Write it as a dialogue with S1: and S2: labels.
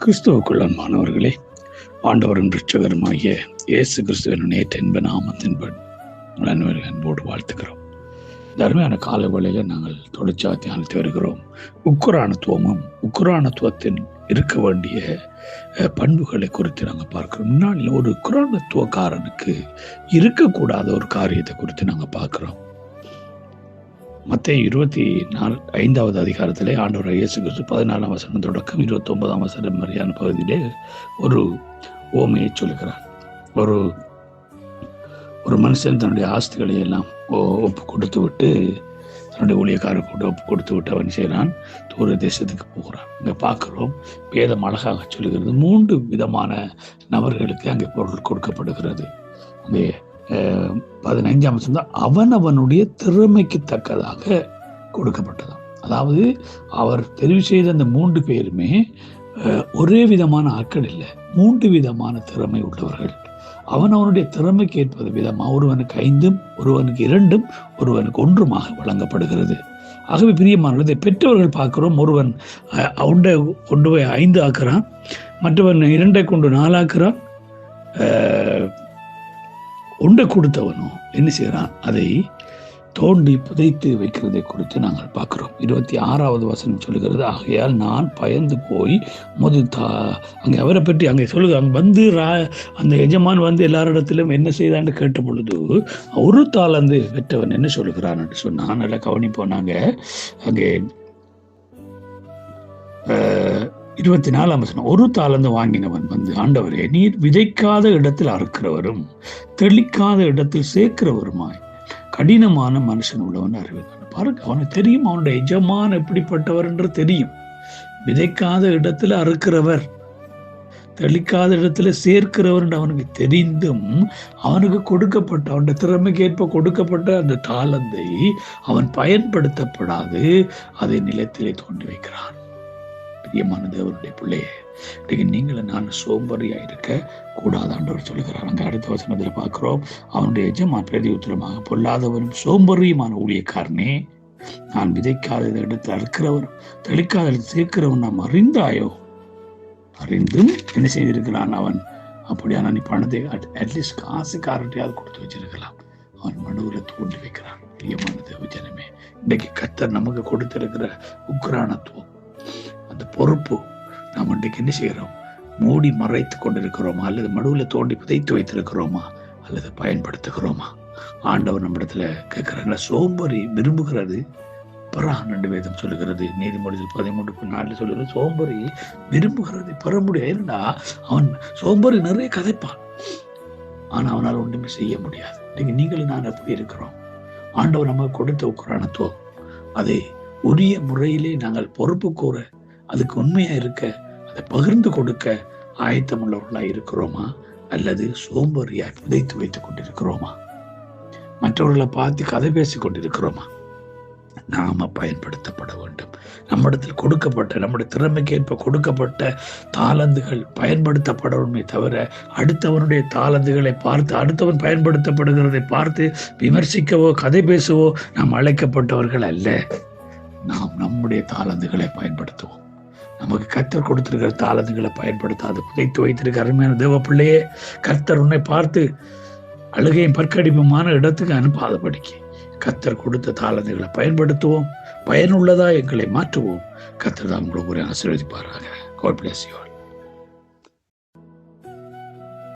S1: கிறிஸ்துவுக்குள்ள மாணவர்களே ஆண்டவரின் ரிச்சகருமாகிய இயேசு கிறிஸ்துவின் நேற்று என்ப நாமத்தின்படி உங்கள் அன்போடு வாழ்த்துக்கிறோம் தர்மையான கால வேளையில் நாங்கள் தொடர்ச்சியாக தியானித்து வருகிறோம். உக்குரானத்துவமும் உக்குரானத்துவத்தின் இருக்க வேண்டிய பண்புகளை குறித்து நாங்கள் பார்க்கிறோம். முன்னாடி ஒரு குரானத்துவக்காரனுக்கு இருக்கக்கூடாத ஒரு காரியத்தை குறித்து நாங்கள் பார்க்குறோம். மத்திய இருபத்தி நாலு ஐந்தாவது அதிகாரத்திலே ஆண்டவர் இயேசு கிறிஸ்து பதினாலாம் வசனம் தொடக்கம் இருபத்தி ஒன்பதாம் வசனம் மாதிரியான பகுதியிலே ஒரு ஓமையை சொல்கிறார் ஒரு ஒரு மனுஷன் தன்னுடைய ஆஸ்திகளை எல்லாம் ஒப்பு கொடுத்து விட்டு தன்னுடைய ஊழியக்காரர் கூட ஒப்பு கொடுத்து விட்டு அவன் செய்கிறான். தூர தேசத்துக்கு போகிறான். இங்கே பார்க்குறோம் வேதம் அழகாக சொல்லுகிறது மூன்று விதமான நபர்களுக்கு அங்கே பொருள் கொடுக்கப்படுகிறது. அங்கே பதினைஞ்சாம் வசனம் தான் அவனவனுடைய திறமைக்கு தக்கதாக கொடுக்கப்பட்டதாம் அதாவது அவர் தெரிவு செய்த அந்த மூன்று பேருமே ஒரே விதமான ஆட்கள் இல்லை. மூன்று விதமான திறமை உள்ளவர்கள். அவன் அவனுடைய திறமைக்கு ஏற்பது விதமாக ஒருவனுக்கு ஐந்தும் ஒருவனுக்கு இரண்டும் ஒருவனுக்கு ஒன்றுமாக வழங்கப்படுகிறது. ஆகவே பிரியமானது பெற்றவர்கள் பார்க்கிறோம். ஒருவன் அஹ், கொண்டு போய் ஐந்து ஆக்குறான். மற்றவன் இரண்டை கொண்டு நாலாக்குறான் உண்டை கொடுத்தவனோ என்ன செய்கிறான்? அதை தோண்டி புதைத்து வைக்கிறதை குறித்து நாங்கள் பார்க்குறோம். இருபத்தி ஆறாவது வசனம் சொல்லுகிறது ஆகையால் நான் பயந்து போய் முது தா அங்கே அவரை பற்றி அங்கே சொல்லுங்க அங்கே வந்து ரா அந்த எஜமான் வந்து எல்லாரிடத்திலும் என்ன செய்தான்னு கேட்ட பொழுது ஒரு தாளந்து பெற்றவன் என்ன சொல்லுகிறான்? என்று சொன்னான். நல்லா கவனிப்போம் நாங்கள் அங்கே இருபத்தி நாலாம் வசனம் ஒரு தாளந்து வாங்கினவன் வந்து ஆண்டவரே நீர் விதைக்காத இடத்தில் அறுக்கிறவரும் தெளிக்காத இடத்தில் சேர்க்கிறவருமாய் கடினமான மனுஷன் உள்ளவன் அறிவித்தான் பாருங்க அவனுக்கு தெரியும் அவனுடைய எஜமான் எப்படிப்பட்டவர் என்று தெரியும். விதைக்காத இடத்துல அறுக்கிறவர் தெளிக்காத இடத்துல சேர்க்கிறவர் என்று அவனுக்கு தெரிந்தும் அவனுக்கு கொடுக்கப்பட்ட அவனுடைய திறமைக்கு ஏற்ப கொடுக்கப்பட்ட அந்த தாளந்தை அவன் பயன்படுத்தப்படாது அதை நிலத்திலே தோண்டி வைக்கிறான். பிரியமான தேவருடைய பிள்ளையே இன்றைக்கு நீங்களும் நான் சோம்பறியா இருக்க கூடாது ஆண்டவர் சொல்லுகிறார். அங்கே அடுத்த வசனத்தில் பார்க்கிறோம். அவனுடைய எஜமான் பிரதி உத்தரமாக பொல்லாதவரும் சோம்பறியுமான ஊழியக்காரனே நான் விதைக்காத இடத்தில் அறுக்கிறவரும் தெளிக்காத சேர்க்கிறவன் நாம் அறிந்தாயோ? அறிந்தும் என்ன செய்திருக்கிறான் அவன்? அப்படியான நீ பணத்தை அட்லீஸ்ட் காசுக்காரட்டையாவது கொடுத்து வச்சிருக்கலாம். அவன் மனுவில் தோண்டி வைக்கிறான். பிரியமான தேவ ஜனமே இன்றைக்கு கத்தர் நமக்கு கொடுத்திருக்கிற உக்ரானத்துவம் பொறுப்பு. நாம் இன்றைக்கு என்ன செய்கிறோம்? மூடி மறைத்து கொண்டிருக்கிறோமா? அல்லது மடுவில் தோண்டி புதைத்து வைத்திருக்கிறோமா? அல்லது பயன்படுத்துகிறோமா? ஆண்டவர் நம்மிடத்துல கேட்கிறாங்க சோம்பரி விரும்புகிறது? பரான் ரெண்டு வேதம் சொல்லுகிறது. நீதிமொழியில் பதிமூன்று நாளில் சொல்லுகிறது. சோம்பரி விரும்புகிறது. பெற முடியாது ஏன்னா அவன் சோம்பரி நிறைய கதைப்பான். ஆனால் அவனால் ஒன்றுமே செய்ய முடியாது. இன்னைக்கு நீங்களும் நான் எப்படி இருக்கிறோம். ஆண்டவர் நமக்கு கொடுத்த உக்ரானத்துவம் அதை உரிய முறையிலே நாங்கள் பொறுப்பு கூற அதுக்கு உண்மையா இருக்க அதை பகிர்ந்து கொடுக்க ஆயத்தமுள்ளவர்களா இருக்கிறோமா? அல்லது சோம்பேறியாய் புதைத்து வைத்துக் கொண்டிருக்கிறோமா? மற்றவர்களை பார்த்து கதை பேசி கொண்டிருக்கிறோமா? நாம பயன்படுத்தப்பட வேண்டும். நம்மிடத்தில் கொடுக்கப்பட்ட நம்முடைய திறமைக்கேற்ப கொடுக்கப்பட்ட தாளந்துகள் பயன்படுத்தப்படணுமே தவிர அடுத்தவனுடைய தாளந்துகளை பார்த்து அடுத்தவன் பயன்படுத்தப்படுகிறதை பார்த்து விமர்சிக்கவோ கதை பேசவோ நாம் அழைக்கப்பட்டவர்கள் அல்ல. நாம் நம்முடைய தாளந்துகளை பயன்படுத்துவோம். நமக்கு கர்த்தர் கொடுத்திருக்கிற தாளந்துகளை பயன்படுத்தாது. புதைத்து வைத்திருக்க அருமையான தேவ பிள்ளையே கர்த்தர் உன்னை பார்த்து அழுகையும் பற்கடிப்புமான இடத்துக்கு அனுப்பாதபடிக்கு கர்த்தர் கொடுத்த தாளந்துகளை பயன்படுத்துவோம். பயனுள்ளதா எங்களை மாற்றுவோம். கர்த்தர் தான் உங்களுக்கு ஒரு ஆசீர்வதிப்பாராக. God bless you.